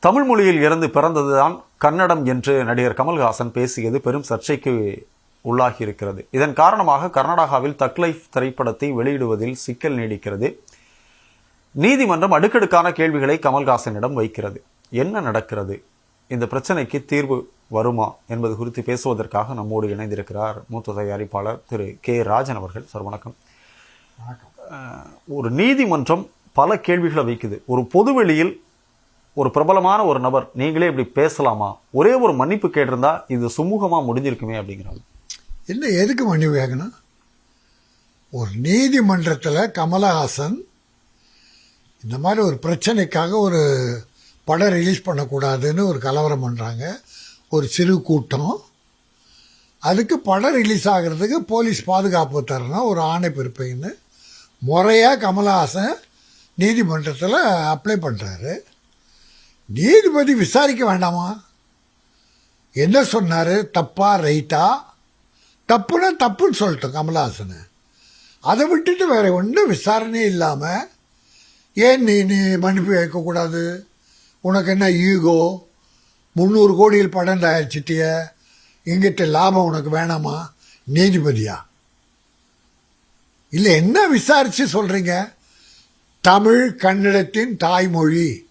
தமிழ் மொழியில் இருந்து பிறந்ததுதான் கன்னடம் என்று நடிகர் கமல்ஹாசன் பேசியது பெரும் சர்ச்சைக்கு உள்ளாகி இருக்கிறது இதன் காரணமாக கர்நாடகாவில் தக் லைஃப் திரைப்படத்தை வெளியிடுவதில் சிக்கல் நீடிக்கிறது. நீதிமன்றம் அடுக்கடுக்கான கேள்விகளை கமல்ஹாசனிடம் வைக்கிறது. என்ன நடக்கிறது? இந்த பிரச்சனைக்கு தீர்வு வருமா என்பது குறித்து பேசுவதற்காக நம்மோடு இணைந்திருக்கிறார் மூத்த தயாரிப்பாளர் திரு கே ராஜன் அவர்கள். சார் வணக்கம். ஒரு நீதிமன்றம் பல கேள்விகளை வைக்குது. ஒரு பொதுவெளியில் ஒரு பிரபலமான ஒரு நபர் நீங்களே இப்படி பேசலாமா? ஒரே ஒரு மன்னிப்பு கேட்டிருந்தா இது சுமூகமாக முடிஞ்சிருக்குமே அப்படிங்கிறாங்க என்ன எதுக்கு மன்னிப்பு கேட்கணும்? ஒரு நீதிமன்றத்தில் கமலஹாசன் இந்த மாதிரி ஒரு பிரச்சனைக்காக ஒரு படம் ரிலீஸ் பண்ணக்கூடாதுன்னு ஒரு கலவரம் பண்ணுறாங்க ஒரு சிறு கூட்டம். அதுக்கு படம் ரிலீஸ் ஆகிறதுக்கு போலீஸ் பாதுகாப்பு தரணும் ஒரு ஆணை பிறப்பைன்னு. முறையாக கமலஹாசன் நீதிமன்றத்தில் அப்ளை பண்ணுறாரு நீதிபதி விசாரிக்க வேண்டாமா? என்ன சொன்னார்? தப்பா ரைட்டா? தப்புன்னா தப்புன்னு சொல்லிட்டோம் கமலஹாசனை. அதை விட்டுட்டு வேற ஒன்றும் விசாரணையே இல்லாமல் ஏன் நீ நீ மன்னிப்பு கேட்கக்கூடாது உனக்கு என்ன ஈகோ? முந்நூறு கோடியில் படம் தயாரிச்சிட்டிய. இங்கிட்ட லாபம் உனக்கு வேணாமா? நீதிபதியா? இல்லை என்ன விசாரிச்சு சொல்றீங்க? தமிழ் கன்னடத்தின் தாய்மொழி.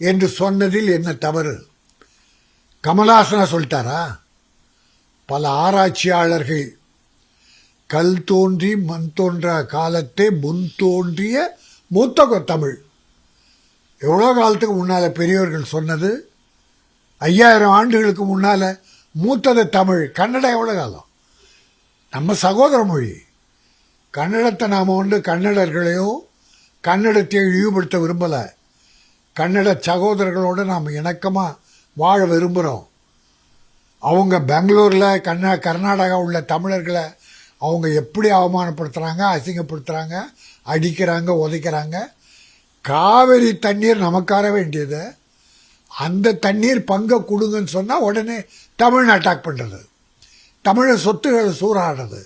என்று சொன்னதில் என்ன தவறு? கமலாசனா சொல்லிட்டாரா? பல ஆராய்ச்சியாளர்கள் கல் தோன்றி மண் தோன்றா காலத்தே முன் தோன்றிய மூத்த தமிழ். எவ்வளோ காலத்துக்கு முன்னால் பெரியவர்கள் சொன்னது? ஐயாயிரம் ஆண்டுகளுக்கு முன்னால் மூத்தது தமிழ். கன்னடம் எவ்வளோ காலம்? நம்ம சகோதர மொழி. கன்னடத்தை நாம் வந்து கன்னடர்களையோ கன்னடத்தையோ இழிவுபடுத்த விரும்பலை. கன்னட சகோதரர்களோடு நாம் இணக்கமாக வாழ விரும்புகிறோம் அவங்க பெங்களூரில் கர்நா கர்நாடகா உள்ள தமிழர்களை அவங்க எப்படி அவமானப்படுத்துகிறாங்க அசிங்கப்படுத்துகிறாங்க அடிக்கிறாங்க உதைக்கிறாங்க காவிரி தண்ணீர் நமக்கார வேண்டியது. அந்த தண்ணீர் பங்கை கொடுங்கன்னு சொன்னால் உடனே தமிழ் அட்டாக் பண்ணுறது தமிழ சொத்துக்களை சூறாடுறது.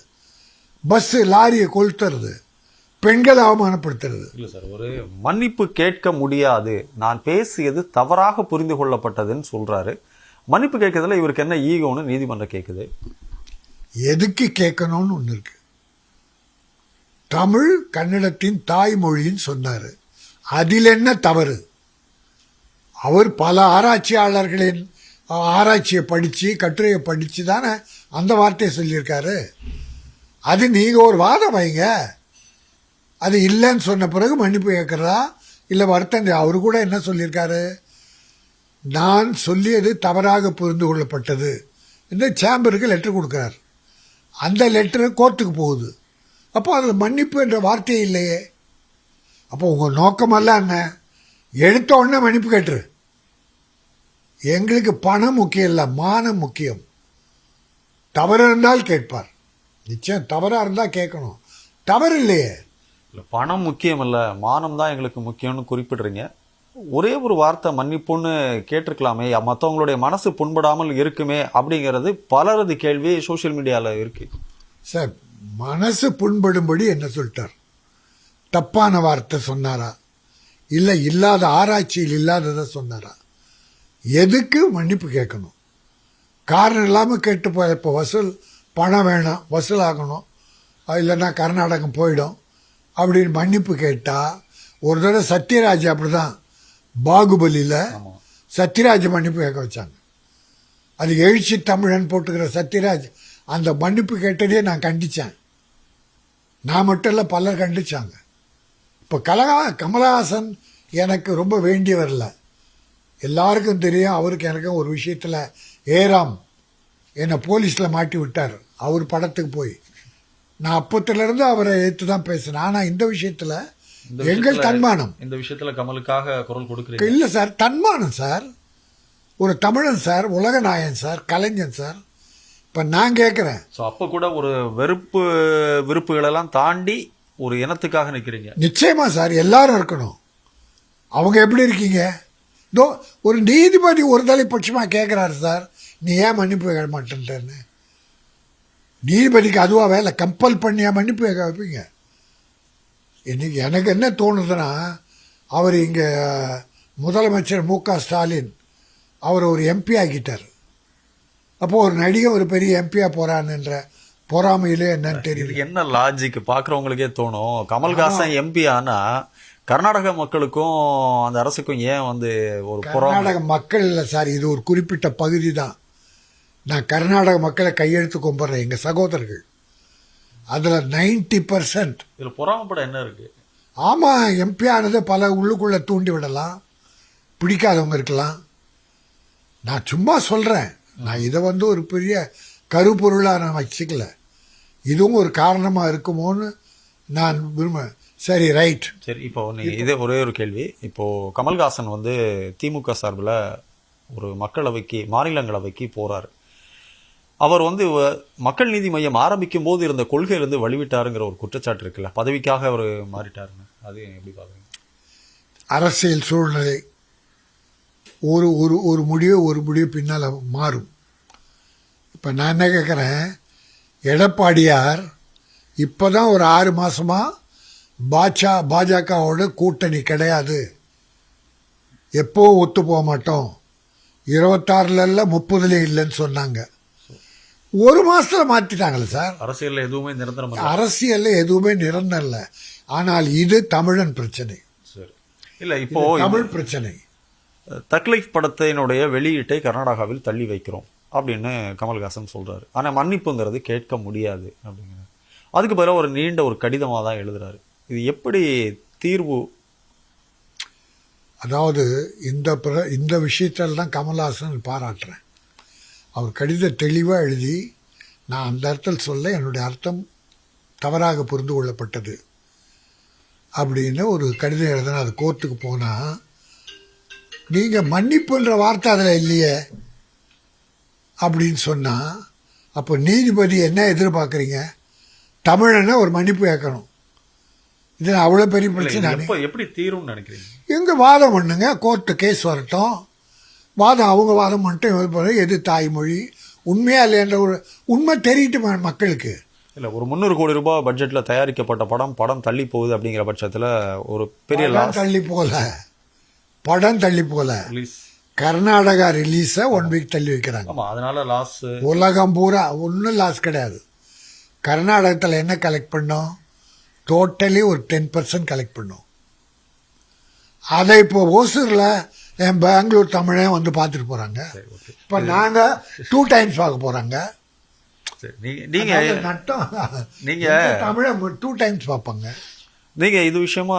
பஸ்ஸு லாரியை கொளுத்துறது. பெண்களை அவமானப்படுத்துறது. இல்ல சார் ஒரு மன்னிப்பு கேட்க முடியாது. நான் பேசியது தவறாக புரிந்து கொள்ளப்பட்டதுன்னு சொல்றாரு. மன்னிப்பு கேட்கறதுல இவருக்கு என்ன ஈகோன்னு நீதிமன்றம் கேட்குது எதுக்கு கேட்கணும்னு ஒன்று இருக்கு. தமிழ் கன்னடத்தின் தாய்மொழின்னு சொன்னார். அதில் என்ன தவறு? அவர் பல ஆராய்ச்சியாளர்களின் ஆராய்ச்சியை படித்து கட்டுரையை படித்து தானே அந்த வார்த்தையை சொல்லியிருக்காரு. அது நீங்கள் ஒரு வாதம் வைங்க. அது இல்லைன்னு சொன்ன பிறகு மன்னிப்பு கேட்குறதா? இல்லை வருத்தம் அவர் கூட என்ன சொல்லியிருக்காரு? நான் சொல்லியது தவறாக புரிந்து கொள்ளப்பட்டது. என்று சேம்பருக்கு லெட்டர் கொடுக்குறார். அந்த லெட்டரு கோர்ட்டுக்கு போகுது. அப்போ அதில் மன்னிப்பு என்ற வார்த்தையே இல்லையே. அப்போ உங்கள் நோக்கமெல்லாம் என்ன? எடுத்த உடனே மன்னிப்பு கேட்டுரு. எங்களுக்கு பணம் முக்கியம் இல்லை மானம் முக்கியம். தவறு இருந்தால் கேட்பார். நிச்சயம் தவறாக இருந்தால் கேட்கணும். தவறு இல்லையே. பணம் முக்கியம் இல்லை மானம் தான் எங்களுக்கு முக்கியம்னு குறிப்பிடுறீங்க. ஒரே ஒரு வார்த்தை மன்னிப்புன்னு கேட்டிருக்கலாமே மற்றவங்களுடைய மனசு புண்படாமல் இருக்குமே அப்படிங்கிறது பலரது கேள்வி சோஷியல் மீடியாவில் இருக்கு. சார் மனசு புண்படும்படி என்ன சொல்லிட்டார்? தப்பான வார்த்தை சொன்னாரா? இல்லை இல்லாத ஆராய்ச்சியில் இல்லாததை சொன்னாரா? எதுக்கு மன்னிப்பு கேட்கணும்? காரணம் இல்லாமல் கேட்டு போய் இப்போ வசூல் பணம் வேணும் வசூலாகணும். இல்லைன்னா கர்நாடகம் போயிடும். அப்படின்னு மன்னிப்பு கேட்டால் ஒரு தடவை சத்யராஜ் அப்படிதான் பாகுபலியில் ஆமா. சத்யராஜ் மன்னிப்பு கேட்க வச்சாங்க. அது எழுச்சி தமிழன் போட்டுக்கிற சத்யராஜ் அந்த மன்னிப்பு கேட்டதே நான் கண்டிச்சேன். நான் மட்டும் இல்லை பலர் கண்டிச்சாங்க. இப்போ கலகா கமலஹாசன் எனக்கு ரொம்ப வேண்டியவர் இல்லை. எல்லாருக்கும் தெரியும் அவருக்கு எனக்கும் ஒரு விஷயத்தில் ஏராம். என்னை போலீஸில் மாட்டி விட்டார். அவர் படத்துக்கு போய். நான் அப்பத்திலிருந்து அவரை எடுத்து தான் பேசினேன். ஆனால் இந்த விஷயத்தில் எங்கள் தன்மானம். இந்த விஷயத்துல கமலுக்காக குரல் கொடுக்குறீங்க. இல்லை சார். தன்மானம் சார். ஒரு தமிழன் சார். உலக நாயன் சார். கலைஞன் சார். இப்போ நான் கேட்குறேன் ஸோ அப்போ கூட ஒரு வெறுப்பு விருப்புகளெல்லாம் தாண்டி ஒரு இனத்துக்காக நிற்கிறீங்க நிச்சயமா சார். எல்லாரும் இருக்கணும். அவங்க எப்படி இருக்கீங்க? இதோ ஒரு நீதிபதி ஒரு தலைப்பட்சமாக கேட்குறாரு சார். நீ ஏன் மன்னிப்பு கேட்க மாட்டேன்ட்டேன்னு. நீதிபதிக்கு அதுவா வேலை? கம்பல் பண்ணியா மன்னிப்பு வைப்பீங்க. இன்னைக்கு எனக்கு என்ன தோணுதுன்னா அவர் இங்கே முதலமைச்சர் மு க ஸ்டாலின் அவர் ஒரு எம்பி ஆக்கிட்டார். அப்போ ஒரு நடிகை ஒரு பெரிய எம்பியா போறான்ன்ற பொறாமையிலே என்னன்னு தெரியல. இது என்ன லாஜிக் பாக்குறவங்களுக்கே தோணும். கமல்ஹாசன் எம்பி ஆனா கர்நாடக மக்களுக்கும் அந்த அரசுக்கும் ஏன் வந்து ஒரு கர்நாடக மக்கள் இல்லை சார் இது ஒரு குறிப்பிட்ட பகுதி தான். நான் கர்நாடக மக்களை கையெழுத்து கும்பிட்றேன் எங்கள் சகோதரர்கள். அதில் நைன்டி பர்சன்ட். இதுல பொறாமப்பட என்ன இருக்கு? ஆமாம் எம்பி ஆனதை பல உள்ளுக்குள்ளே தூண்டி விடலாம் பிடிக்காதவங்க இருக்கலாம். நான் சும்மா சொல்கிறேன் நான் இதை வந்து ஒரு பெரிய கருப்பொருளாக நான் வச்சுக்கல. இதுவும் ஒரு காரணமாக இருக்குமோன்னு நான் விரும்ப சரி ரைட் சரி இப்போ நீ இதே ஒரே ஒரு கேள்வி. இப்போ கமல்ஹாசன் வந்து திமுக சார்பில் ஒரு மக்களவைக்கு மாநிலங்களவைக்கு போறாரு. அவர் வந்து வ- மக்கள் நீதி மையம் ஆரம்பிக்கும் போது இருந்த கொள்கையிலிருந்து வழிவிட்டாருங்கிற ஒரு குற்றச்சாட்டு இருக்குல்ல. பதவிக்காக அவர் மாறிட்டாருன்னு. அது எப்படி பார்க்குறீங்க? அரசியல் சூழ்நிலை ஒரு ஒரு ஒரு முடிவு ஒரு முடிவு பின்னால் மாறும். இப்போ நான் என்ன கேட்குறேன்? எடப்பாடியார் இப்போ தான் ஒரு ஆறு மாதமாக பாஜா பாஜகவோட கூட்டணி கிடையாது. எப்போ ஒத்து போக மாட்டோம். இருபத்தாறுல முப்பதுலேயும் இல்லைன்னு சொன்னாங்க. ஒரு மாசத்துல மாத்திட்டாங்களே சார். அரசியல்ல எதுவுமே நிரந்தரம். அரசியல்ல எதுவுமே நிரந்தரம் இல்லை ஆனால் இது தமிழன் பிரச்சனை. சரி. இல்ல இப்போ தமிழ் பிரச்சனை. தக்லைஃப் படத்தினுடைய வெளியீட்டை கர்நாடகாவில் தள்ளி வைக்கிறோம் அப்படின்னு கமல்ஹாசன் சொல்றாரு. ஆனா மன்னிப்புங்கிறது கேட்க முடியாது அப்படிங்கிறாரு. அதுக்கு பதிலாக ஒரு நீண்ட ஒரு கடிதமா தான் எழுதுறாரு. இது எப்படி தீர்வு? அதாவது இந்த பிர- இந்த விஷயத்தில் தான் கமல்ஹாசன் பாராட்டுறேன். அவர் கடிதம் தெளிவாக எழுதி நான் அந்த அர்த்தத்தில் சொல்ல என்னுடைய அர்த்தம் தவறாக புரிந்து கொள்ளப்பட்டது. அப்படின்னு ஒரு கடிதம் எழுதின அது கோர்ட்டுக்கு போனால் நீங்கள் மன்னிப்புன்ற வார்த்தை அதில் இல்லையே அப்படின்னு சொன்னால் அப்போ நீதிபதி என்ன எதிர்பார்க்குறீங்க? தமிழனை ஒரு மன்னிப்பு கேட்கணும். இது அவ்வளோ பெரிய பிரச்சனை எப்படி தீரும்னு நினைக்கிறீங்க? எங்க வாதம் பண்ணுங்க கோர்ட்டு கேஸ் வரட்டும். வாதம் அவங்க வாதம் இது பண்ணு, எது தாய்மொழி. உண்மையா இல்லைன்ற ஒரு உண்மை தெரியட்டு மக்களுக்கு. இல்ல ஒரு முந்நூறு கோடி ரூபாய் பட்ஜெட்ல தயாரிக்கப்பட்ட படம் படம் தள்ளி போகுது அப்படிங்கிற பட்சத்துல ஒரு பெரிய லாஸ் தள்ளி போல படம் தள்ளி போல ரிலீஸ் கர்நாடகா ரிலீஸை ஒன் வீக் தள்ளி வைக்கிறாங்க. ஆமா அதனால லாஸ் உலகம் பூரா ஒன்றும் லாஸ் கிடையாது. கர்நாடகத்தில் என்ன கலெக்ட் பண்ணோம்? டோட்டலி ஒரு டென் பர்சன்ட் கலெக்ட் பண்ணோம். அதை இப்போ ஓசூரில் என் பெங்களூர் தமிழன் வந்து பார்த்துட்டு போகிறாங்க இப்போ நாங்கள் டூ டைம்ஸ் பார்க்க போகிறாங்க சரி நீங்க நீங்க நட்டம். நீங்க தமிழை டூ டைம்ஸ் பார்ப்பாங்க. நீங்க இது விஷயமா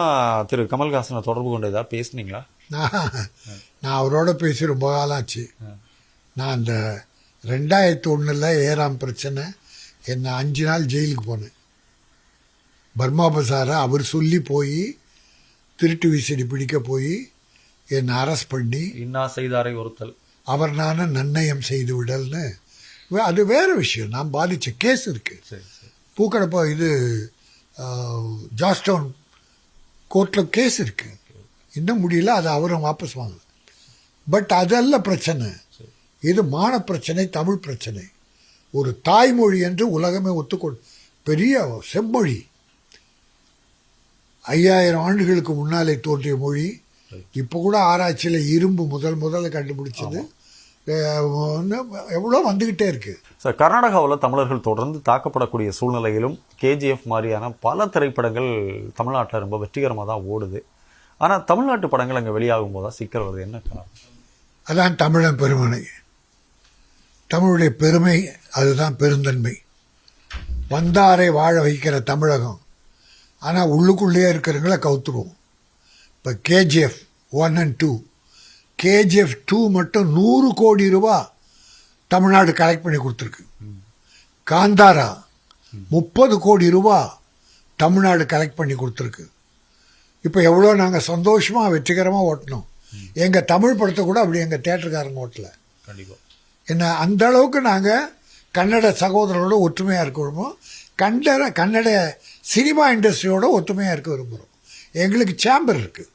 திரு கமல்ஹாசனை தொடர்பு கொண்டு ஏதாவது பேசுனீங்களா? நான் நான் அவரோட பேசி ரொம்ப காலம் ஆச்சு நான் அந்த ரெண்டாயிரத்தி ஒன்றில் ஏறாம் பிரச்சனை என்னை அஞ்சு நாள் ஜெயிலுக்கு போனேன். பர்மா பசாரை அவர் சொல்லி போய் திருட்டு விசிடி பிடிக்க போய் என்னை அரெஸ்ட் பண்ணி இன்னா செய்தாரை ஒருத்தல். அவர் நானும் நன்னயம் செய்து விடல்னு. அது வேற விஷயம். நான் பாதிச்ச கேஸ் இருக்குது பூக்கடப்பா இது ஜாஸ்டவுன் கோர்ட்டில் கேஸ் இருக்கு. இன்னும் முடியல அதை அவரும் வாபஸ் வாங்கல. பட் அதல்ல பிரச்சனை. இது மான பிரச்சனை தமிழ் பிரச்சனை. ஒரு தாய்மொழி என்று உலகமே ஒத்துக்கொள் பெரிய செம்மொழி. ஐயாயிரம் ஆண்டுகளுக்கு முன்னாலே தோன்றிய மொழி. இப்போ கூட ஆராய்ச்சியில் இரும்பு முதல் முதல்ல கண்டுபிடிச்சது. எவ்வளோ வந்துக்கிட்டே இருக்கு. சார் கர்நாடகாவில் தமிழர்கள் தொடர்ந்து தாக்கப்படக்கூடிய சூழ்நிலையிலும் கேஜிஎஃப் மாதிரியான பல திரைப்படங்கள் தமிழ்நாட்டில் ரொம்ப வெற்றிகரமாக தான் ஓடுது. ஆனால் தமிழ்நாட்டு படங்கள் அங்கே வெளியாகும் போது தான் சிக்கல் வருது. என்ன காரணம்? அதான் தமிழன் பெருமனை. தமிழுடைய பெருமை அதுதான் பெருந்தன்மை. வந்தாரை வாழ வைக்கிற தமிழகம். ஆனால் உள்ளுக்குள்ளேயே இருக்கிறவங்கள கவுத்துருவோம் இப்போ KGF one and two KGF two மட்டும் நூறு கோடி ரூபா தமிழ்நாடு கலெக்ட் பண்ணி கொடுத்துருக்கு. காந்தாரா முப்பது கோடி ரூபா தமிழ்நாடு கலெக்ட் பண்ணி கொடுத்துருக்கு. இப்போ எவ்வளோ நாங்கள் சந்தோஷமாக வெற்றிகரமாக ஓட்டினோம் எங்கள் தமிழ் படத்தை கூட அப்படி எங்கள் தேட்டருக்காரங்க ஓட்டல. கண்டிப்பாக என்ன அந்த அளவுக்கு நாங்கள் கன்னட சகோதரரோட ஒற்றுமையாக இருக்க விரும்புகிறோம் கன்னட கன்னட சினிமா இண்டஸ்ட்ரியோட ஒற்றுமையாக இருக்க விரும்புகிறோம் எங்களுக்கு சேம்பர் இருக்குது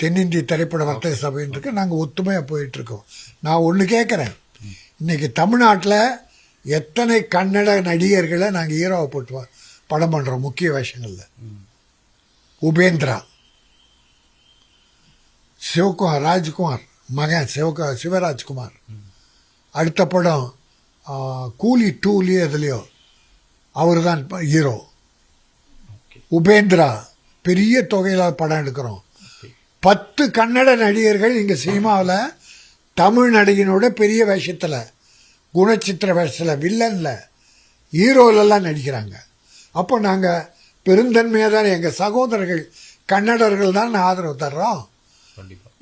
தென்னிந்திய திரைப்பட வர்த்தக சபைன்னு இருக்கு. நாங்கள் ஒத்துமையாக போயிட்டுருக்கோம் நான் ஒன்று கேட்குறேன் இன்றைக்கி தமிழ்நாட்டில் எத்தனை கன்னட நடிகர்களை நாங்கள் ஹீரோவை போட்டு படம் பண்ணுறோம் முக்கிய வேஷங்களில். உபேந்திரா சிவகுமார் ராஜ்குமார் மகன் சிவக சிவராஜ்குமார். அடுத்த படம் கூலி டூலியோ எதுலையோ அவர் தான் ஹீரோ உபேந்திரா பெரிய தொகையில் படம் எடுக்கிறோம். பத்து கன்னட நடிகர்கள் இங்கே சினிமாவில் தமிழ் நடிகனோட பெரிய வேஷத்தில் குணச்சித்திர வேஷத்தில் வில்லனில் ஹீரோலெல்லாம் நடிக்கிறாங்க. அப்போ நாங்கள் பெருந்தன்மையாக தான் எங்கள் சகோதரர்கள் கன்னடர்கள் தான் ஆதரவு தர்றோம்.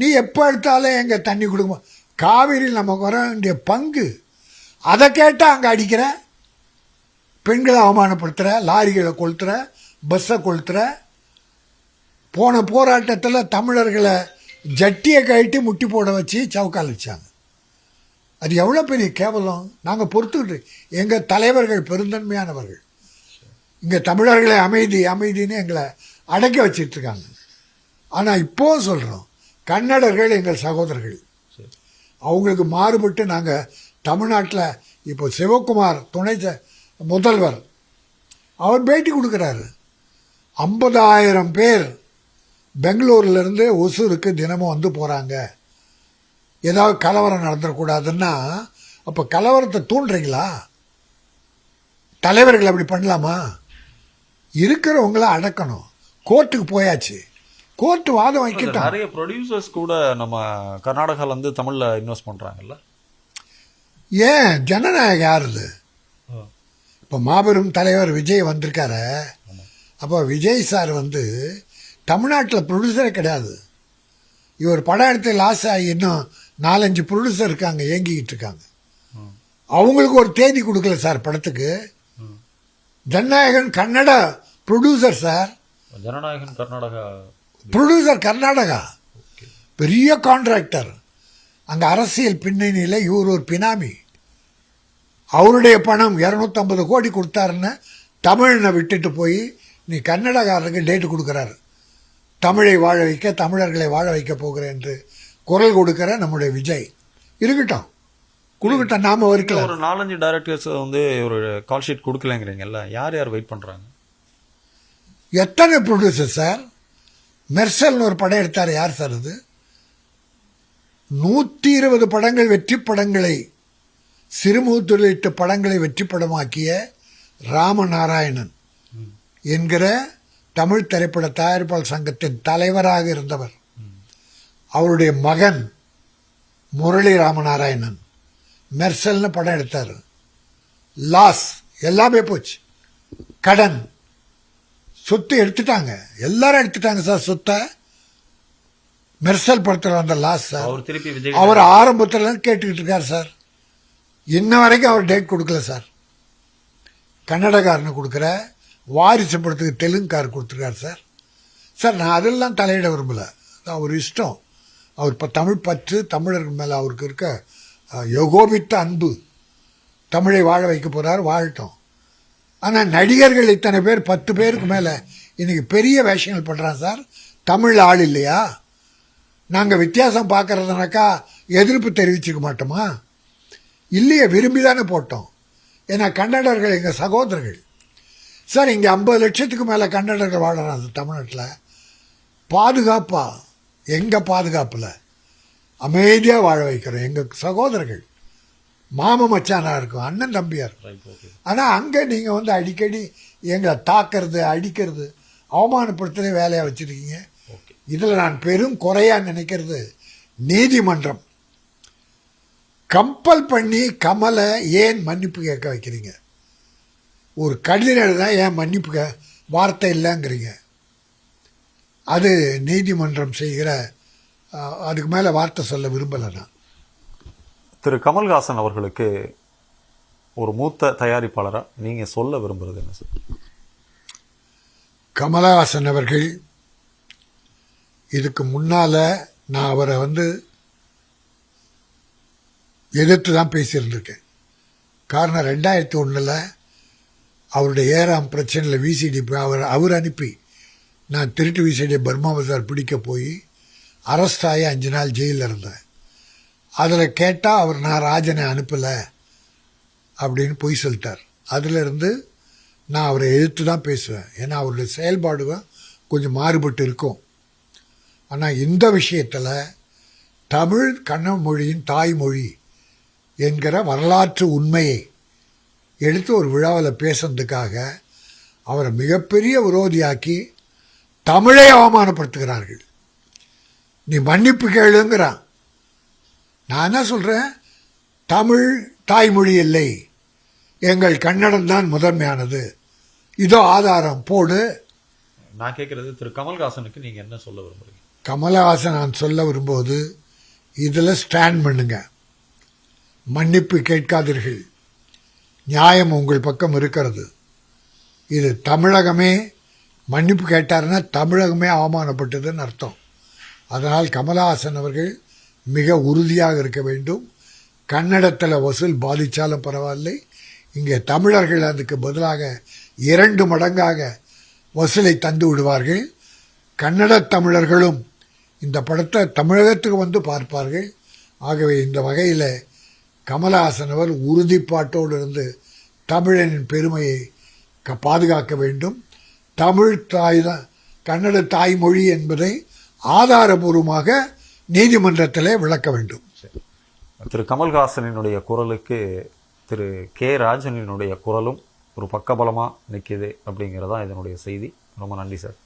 நீ எப்போ எடுத்தாலும் எங்கள் தண்ணி கொடுக்க காவிரியில் நமக்கு வர வேண்டிய பங்கு. அதை கேட்டால் அங்கே அடிக்கிற பெண்களை அவமானப்படுத்துகிற லாரிகளை கொளுத்துற பஸ்ஸை கொளுத்துற போன போராட்டத்தில் தமிழர்களை ஜட்டியை கழட்டி முட்டி போட வச்சு சவுக்கால் வச்சாங்க. அது எவ்வளோ பெரிய கேவலம்? நாங்கள் பொறுத்துக்கிட்டு எங்கள் தலைவர்கள் பெருந்தன்மையானவர்கள். இங்கே தமிழர்களை அமைதி அமைதின்னு எங்களை அடக்கி வச்சிட்ருக்காங்க ஆனால் இப்போ சொல்கிறோம் கன்னடர்கள் எங்கள் சகோதரர்கள். அவங்களுக்கு மாறுபட்டு நாங்கள் தமிழ்நாட்டில் இப்போ சிவகுமார் துணை முதல்வர். அவர் பேட்டி கொடுக்குறாரு. ஐம்பதாயிரம் பேர் பெங்களூர்லேருந்து ஒசூருக்கு தினமும் வந்து போகிறாங்க ஏதாவது கலவரம் நடந்துடக்கூடாதுன்னா அப்போ கலவரத்தை தூண்டுறீங்களா? தலைவர்கள் அப்படி பண்ணலாமா? இருக்கிறவங்கள அடக்கணும். கோர்ட்டுக்கு போயாச்சு. கோர்ட்டு வாதம் வைக்கட்டும். நிறைய ப்ரொடியூசர்ஸ் கூட நம்ம கர்நாடகால இருந்து தமிழ்ல இன்வெஸ்ட் பண்றாங்கல்ல? ஏன்? ஜனநாயகம் யாருது இப்போ மாபெரும் தலைவர் விஜய் வந்திருக்காரு. அப்போ விஜய் சார் வந்து தமிழ்நாட்டில் ப்ரொடியூசரே கிடையாது. இவர் படம் எடுத்து லாஸ் ஆகி இன்னும் நாலஞ்சு ப்ரொடியூசர் இருக்காங்க ஏங்கிக்கிட்டு இருக்காங்க. அவங்களுக்கு ஒரு தேதி கொடுக்கல சார் படத்துக்கு. Jananayagan Kannada producer sir. Jananayagan Karnataka. Producer Karnataka. பெரிய கான்ட்ராக்டர் அங்கே அரசியல் பின்னணியில் இவர் ஒரு பினாமி. அவருடைய பணம் இரநூத்தம்பது கோடி கொடுத்தாருன்னு தமிழனை விட்டுட்டு போய் நீ கன்னடகாரருக்கு டேட்டு கொடுக்குறாரு. தமிழை வாழ வைக்க தமிழர்களை வாழ வைக்க போகிறேன் என்று குரல் கொடுக்கிற நம்முடைய விஜய். இருக்கட்டும். கொடுக்கட்டும் நாம இருக்கலாம் ஒரு நாலஞ்சு டைரக்டர்ஸ் வந்து ஒரு கால் ஷீட் கொடுக்கலங்கிறீங்கல்ல யார் யார் வெயிட் பண்றாங்க? எத்தனை ப்ரொடியூசர் சார் மெர்சல்னு ஒரு படம் எடுத்தார் யார் சார் அது? நூற்றி இருபது படங்கள் வெற்றி படங்களை சிறுமுகத்துள்ளிட்ட படங்களை வெற்றி படமாக்கிய ராமநாராயணன் என்கிற தமிழ் திரைப்பட தயாரிப்பாளர் சங்கத்தின் தலைவராக இருந்தவர். அவருடைய மகன் முரளி ராமநாராயணன். மெர்சல்னு படம் எடுத்தார். லாஸ் எல்லாமே போச்சு. கடன். சொத்து எடுத்துட்டாங்க. எல்லாரும் எடுத்துட்டாங்க சார் சொத்தை. மெர்சல் படத்தில் வந்த லாஸ் சார். அவர் திருப்பி விஜய் அவர் ஆரம்பத்துல கேட்டுக்கிட்டு இருக்கார் சார். இன்ன வரைக்கும் அவர் டேட் கொடுக்கல சார். கன்னடக்காரனு கொடுக்குற வாரிசு படத்துக்கு தெலுங்குக்கார் கொடுத்துருக்காரு சார். சார் நான் அதெல்லாம் தலையிட விரும்பலை. அவர் இஷ்டம். அவர் இப்போ தமிழ் பற்று தமிழர்கள் மேலே அவருக்கு இருக்க யோகோபித்த அன்பு தமிழை வாழ வைக்க போகிறார் வாழட்டும் ஆனால் நடிகர்கள் இத்தனை பேர் பத்து பேருக்கு மேலே இன்றைக்கி பெரிய வேஷங்கள் பண்ணுறான் சார். தமிழ் ஆள் இல்லையா? நாங்கள் வித்தியாசம் பார்க்குறதுனாக்கா எதிர்ப்பு தெரிவிச்சுக்க மாட்டோமா? இல்லையே விரும்பி தானே போட்டோம். ஏன்னா கன்னடர்கள் எங்கள் சகோதரர்கள். சார் இங்கே ஐம்பது லட்சத்துக்கு மேலே கன்னடர்கள் வாழறாங்க தமிழ்நாட்டில். பாதுகாப்பா? எங்கள் பாதுகாப்பில்? அமைதியாக வாழ வைக்கிறோம் எங்கள் சகோதரர்கள். மாம மச்சானா இருக்கும் அண்ணன் தம்பியார். ஆனால் அங்கே நீங்கள் வந்து அடிக்கடி எங்களை தாக்கிறது அடிக்கிறது அவமானப்படுத்துகிற வேலையாக வச்சுருக்கீங்க. இதில் நான் பெரும் குறையாக நினைக்கிறது நீதிமன்றம். கம்பல் பண்ணி கமலை ஏன் மன்னிப்பு கேட்க வைக்கிறீங்க? ஒரு கடிதம் எழுதா ஏன் மன்னிப்பு வார்த்தை இல்லைங்கிறீங்க. அது நீதிமன்றம் செய்கிற அதுக்கு மேலே வார்த்தை சொல்ல விரும்பலை நான். திரு கமல்ஹாசன் அவர்களுக்கு ஒரு மூத்த தயாரிப்பாளரா நீங்க சொல்ல விரும்புறது என்ன சார்? கமலஹாசன் அவர்கள் இதுக்கு முன்னால் நான் அவரை வந்து எதிர்த்து தான் பேசியிருந்திருக்கேன். காரணம் ரெண்டாயிரத்தி ஒன்றில் அவருடைய ஏறாம் பிரச்சனையில் விசிடி அவர் அவர் அனுப்பி. நான் திருட்டு விசிடி பர்மாவசார் பிடிக்க போய் அரெஸ்ட் ஆகி அஞ்சு நாள் ஜெயிலில் இருந்தேன். அதில் கேட்டால் அவர் நான் ராஜனை அனுப்பலை அப்படின்னு பொய் சொல்லிட்டார். அதிலிருந்து நான் அவரை எதிர்த்து தான் பேசுவேன். ஏன்னா அவருடைய செயல்பாடுகள் கொஞ்சம் மாறுபட்டு இருக்கும். ஆனால் இந்த விஷயத்தில் தமிழ் கண்ணமொழியின் தாய்மொழி என்கிற வரலாற்று உண்மையை எடுத்து ஒரு விழாவில் பேசுனதுக்காக அவரை மிகப்பெரிய விரோதியாக்கி தமிழை அவமானப்படுத்துகிறார்கள். நீ மன்னிப்பு கேளுங்கிறான். நான் என்ன சொல்கிறேன் தமிழ் தாய்மொழி இல்லை. எங்கள் கன்னடம் தான் முதன்மையானது. இதோ ஆதாரம் போடு. நான் கேட்கறது திரு கமல்ஹாசனுக்கு நீங்க என்ன சொல்ல விரும்புறீங்க? கமலஹாசன் நான் சொல்ல வரும்போது இதில் ஸ்டாண்ட் பண்ணுங்க. மன்னிப்பு கேட்காதீர்கள். நியாயம் உங்கள் பக்கம் இருக்கிறது. இது தமிழகமே மன்னிப்பு கேட்டாருன்னா தமிழகமே அவமானப்பட்டதுன்னு அர்த்தம். அதனால் கமலஹாசன் அவர்கள் மிக உறுதியாக இருக்க வேண்டும். கன்னடத்தில் வசூல் பாதித்தாலும் பரவாயில்லை. இங்கே தமிழர்கள் அதுக்கு பதிலாக இரண்டு மடங்காக வசூலை தந்து விடுவார்கள். கன்னட தமிழர்களும் இந்த படத்தை தமிழகத்துக்கு வந்து பார்ப்பார்கள். ஆகவே இந்த வகையில் கமலஹாசன் அவர் உறுதிப்பாட்டோடு இருந்து தமிழனின் பெருமையை க பாதுகாக்க வேண்டும். தமிழ் தாய் தான் கன்னட தாய்மொழி என்பதை ஆதாரபூர்வமாக நீதிமன்றத்திலே விளக்க வேண்டும். திரு கமல்ஹாசனினுடைய குரலுக்கு திரு கே ராஜனினுடைய குரலும் ஒரு பக்கபலமாக நிற்கிது அப்படிங்கிறதான் இதனுடைய செய்தி. ரொம்ப நன்றி சார்.